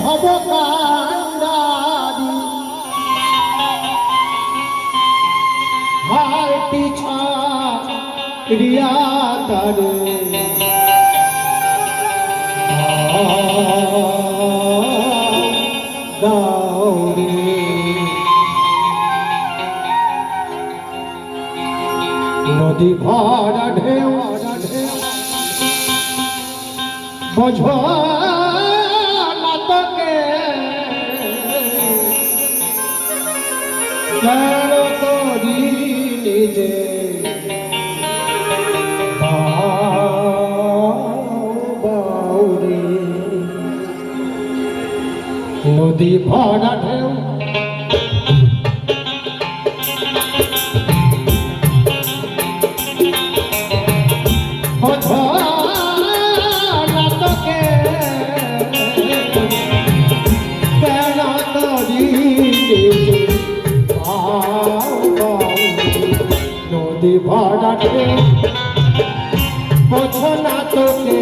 ভব কান্দারি। হার পিছা রিয়া তারে। নদী ভরা ঢেউ বোঝা কেন করি নিজে। নদী ভরা ঢেউ। বোঝো ভরাটে বোঝো না তোকে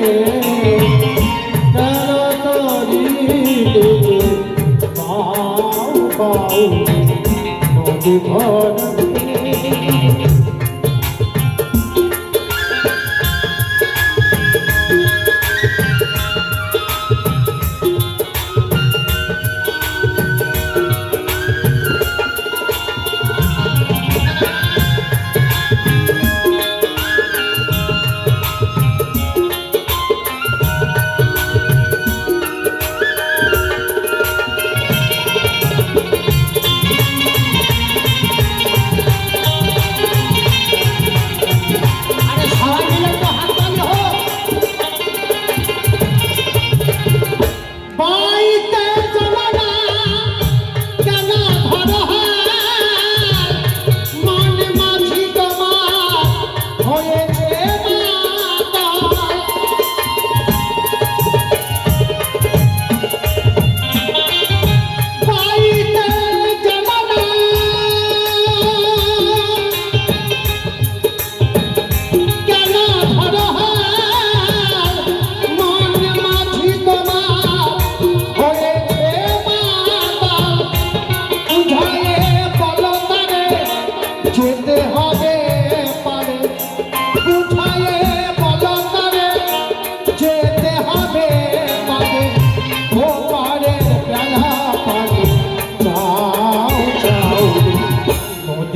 পাও তরি বাউ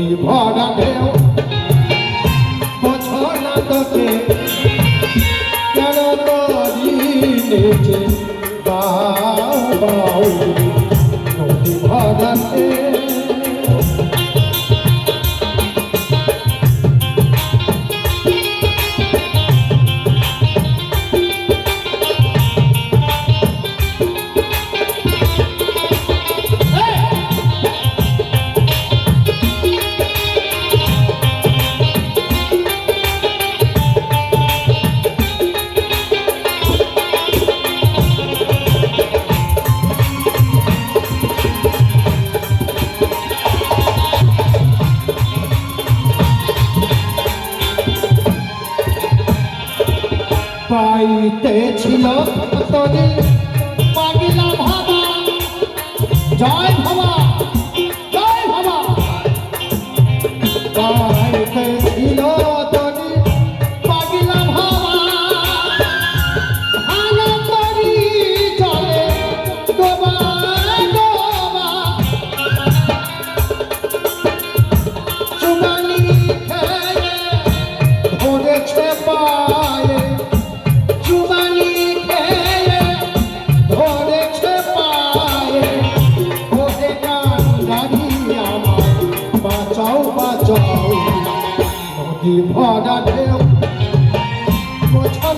নদী ভরা ঢেউ বোঝো না তোকে কেন করি নেচে? বাউ বাউ নদী ভরা ঢেউ পাইতে ছিল তোদের জয় ভাবা জয় ভাবা।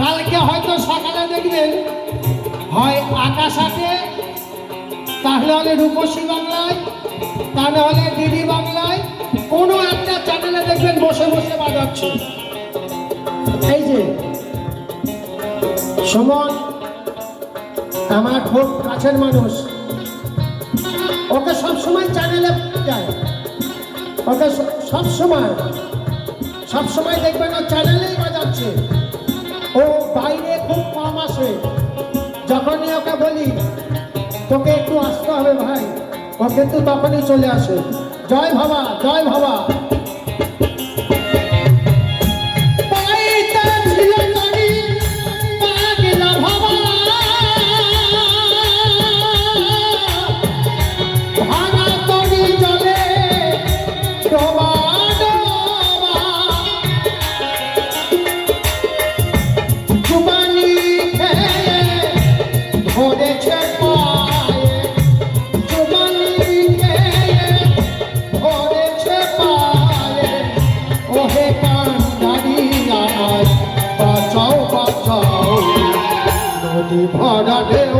কালকে হয়তো সকালে দেখবেন। হয় আকাশ আছে, তাহলে হলে রূপসী বাংলায়, তাহলে হলে দিদি বাংলায়, কোনো একটা চ্যানেলে দেখবেন বসে বসে বাজাচ্ছে। এই যে সময় আমার খুব কাছের মানুষ। ওকে সবসময় চ্যানেলে যায়। ওকে সবসময়। সবসময় দেখবেন ও চ্যানেলেই বাজাচ্ছে। ও বাইরে খুব কম আসে। যখনই ওকে বলি, তোকে একটু আসতে হবে ভাই, ও কিন্তু তখনই চলে আসে। জয় ভাবা জয় ভাবা। ভরা ঢেউ